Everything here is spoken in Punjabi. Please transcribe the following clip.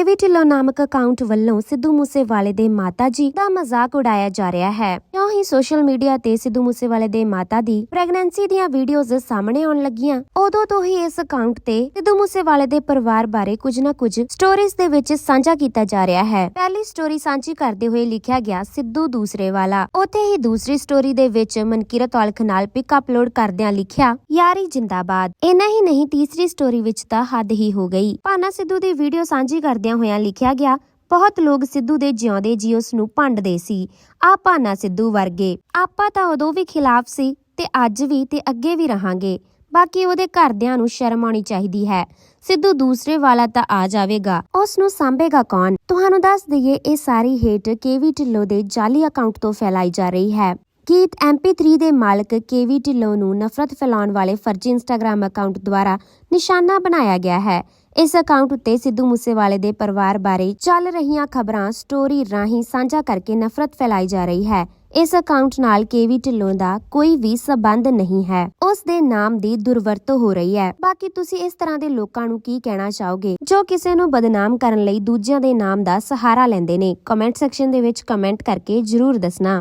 ਕੇਵੀ ਢਿੱਲੋਂ ਨਾਮਕ ਅਕਾਊਂਟ ਵੱਲੋਂ ਸਿੱਧੂ ਮੂਸੇਵਾਲੇ ਦੇ ਮਾਤਾ ਜੀ ਦਾ ਮਜ਼ਾਕ ਉਡਾਇਆ ਜਾ ਰਿਹਾ ਹੈ। ਕਿਉਂ ਹੀ ਸੋਸ਼ਲ ਮੀਡੀਆ ਤੇ ਸਿੱਧੂ ਮੂਸੇਵਾਲੇ ਦੇ ਮਾਤਾ ਦੀ ਪ੍ਰੈਗਨੈਂਸੀ ਦੀਆਂ ਵੀਡੀਓਜ਼ ਸਾਹਮਣੇ ਆਉਣ ਲੱਗੀਆਂ। ਉਦੋਂ ਤੋਂ ਹੀ ਇਸ ਅਕਾਊਂਟ ਤੇ ਸਿੱਧੂ ਮੂਸੇਵਾਲੇ ਦੇ ਪਰਿਵਾਰ ਬਾਰੇ ਕੁਝ ਨਾ ਕੁਝ ਸਟੋਰੀਜ਼ ਦੇ ਵਿੱਚ ਸਾਂਝਾ ਕੀਤਾ ਜਾ ਰਿਹਾ ਹੈ। ਪਹਿਲੀ ਸਟੋਰੀ ਸਾਂਝੀ ਕਰਦੇ ਹੋਏ ਲਿਖਿਆ ਗਿਆ ਸਿੱਧੂ ਦੂਸਰੇ ਵਾਲਾ। ਉੱਥੇ ਹੀ ਦੂਸਰੀ ਸਟੋਰੀ ਦੇ ਵਿੱਚ ਮਨਕੀਰਤ ਔਲਖ ਨਾਲ ਪਿਕ ਅਪਲੋਡ ਕਰਦਿਆਂ ਲਿਖਿਆ, ਯਾਰੀ ਜਿੰਦਾਬਾਦ। ਇੰਨਾ ਹੀ ਨਹੀਂ, ਤੀਸਰੀ ਸਟੋਰੀ ਵਿੱਚ ਤਾਂ ਹੱਦ ਹੀ ਹੋ ਗਈ। ਪਾਨਾ ਸਿੱਧੂ ਦੀ ਵੀਡੀਓ ਸਾਂਝੀ ਕਰਦੇ ਕਰਦਿਆਂ ਹੋਇਆਂ ਲਿਖਿਆ ਗਿਆ, ਬਹੁਤ ਲੋਕ ਸਿੱਧੂ ਦੇ ਜਿਉਂਦੇ ਜੀ ਉਸ ਨੂੰ ਭੰਡਦੇ ਸੀ। ਆ ਪਾਨਾ ਸਿੱਧੂ ਵਰਗੇ। ਆਪਾਂ ਤਾਂ ਉਦੋਂ ਵੀ ਖਿਲਾਫ ਸੀ ਤੇ ਅੱਜ ਵੀ ਤੇ ਅੱਗੇ ਵੀ ਰਹਾਂਗੇ। ਬਾਕੀ ਉਹਦੇ ਘਰਦਿਆਂ ਨੂੰ ਸ਼ਰਮ ਆਉਣੀ ਚਾਹੀਦੀ ਹੈ। ਸਿੱਧੂ ਦੂਸਰੇ ਵਾਲਾ ਤਾਂ ਆ ਜਾਵੇਗਾ। ਉਸ ਨੂੰ ਸਾਂਭੇਗਾ ਕੌਣ? ਤੁਹਾਨੂੰ ਦੱਸ ਦਈਏ, ਇਹ ਸਾਰੀ ਹੇਟ ਕੇਵੀ ਢਿੱਲੋ ਦੇ ਜਾਲੀ ਅਕਾਊਂਟ ਤੋਂ ਫੈਲਾਈ ਜਾ ਰਹੀ ਹੈ। ਗੀਤ MP3 ਦੇ ਮਾਲਕ ਕੇਵੀ ਢਿੱਲੋਂ ਨੂੰ ਨਫ਼ਰਤ ਫੈਲਾਉਣ ਵਾਲੇ ਫਰਜ਼ੀ ਇੰਸਟਾਗ੍ਰam ਅਕਾਊਂਟ ਦੁਆਰਾ ਨਿਸ਼ਾਨਾ ਬਣਾਇਆ ਗਿਆ ਹੈ। ਇਸ ਅਕਾਊਂਟ ਉੱਤੇ ਸਿੱਧੂ ਮੂਸੇਵਾਲੇ ਦੇ ਪਰਿਵਾਰ ਬਾਰੇ ਚੱਲ ਰਹੀਆਂ ਖਬਰਾਂ ਸਟੋਰੀ ਰਾਹੀਂ ਸਾਂਝਾ ਕਰਕੇ ਨਫ਼ਰਤ ਫੈਲਾਈ ਜਾ ਰਹੀ ਹੈ। ਇਸ ਅਕਾਊਂਟ ਨਾਲ ਕੇਵੀ ਢਿੱਲੋਂ ਦਾ ਕੋਈ ਵੀ ਸਬੰਧ ਨਹੀਂ ਹੈ। ਉਸ ਦੇ ਨਾਮ ਦੀ ਦੁਰਵਰਤੋਂ ਹੋ ਰਹੀ ਹੈ। ਬਾਕੀ ਤੁਸੀਂ ਇਸ ਤਰ੍ਹਾਂ ਦੇ ਲੋਕਾਂ ਨੂੰ ਕੀ ਕਹਿਣਾ ਚਾਹੋਗੇ? ਜੋ ਕਿਸੇ ਨੂੰ ਬਦਨਾਮ ਕਰਨ ਲਈ ਦੂਜਿਆਂ ਦੇ ਨਾਮ ਦਾ ਸਹਾਰਾ ਲੈਂਦੇ ਨੇ ਕਮੈਂਟ ਸੈਕਸ਼ਨ ਦੇ ਵਿੱਚ ਕਮੈਂਟ ਕਰਕੇ ਜਰੂਰ ਦੱਸਣਾ।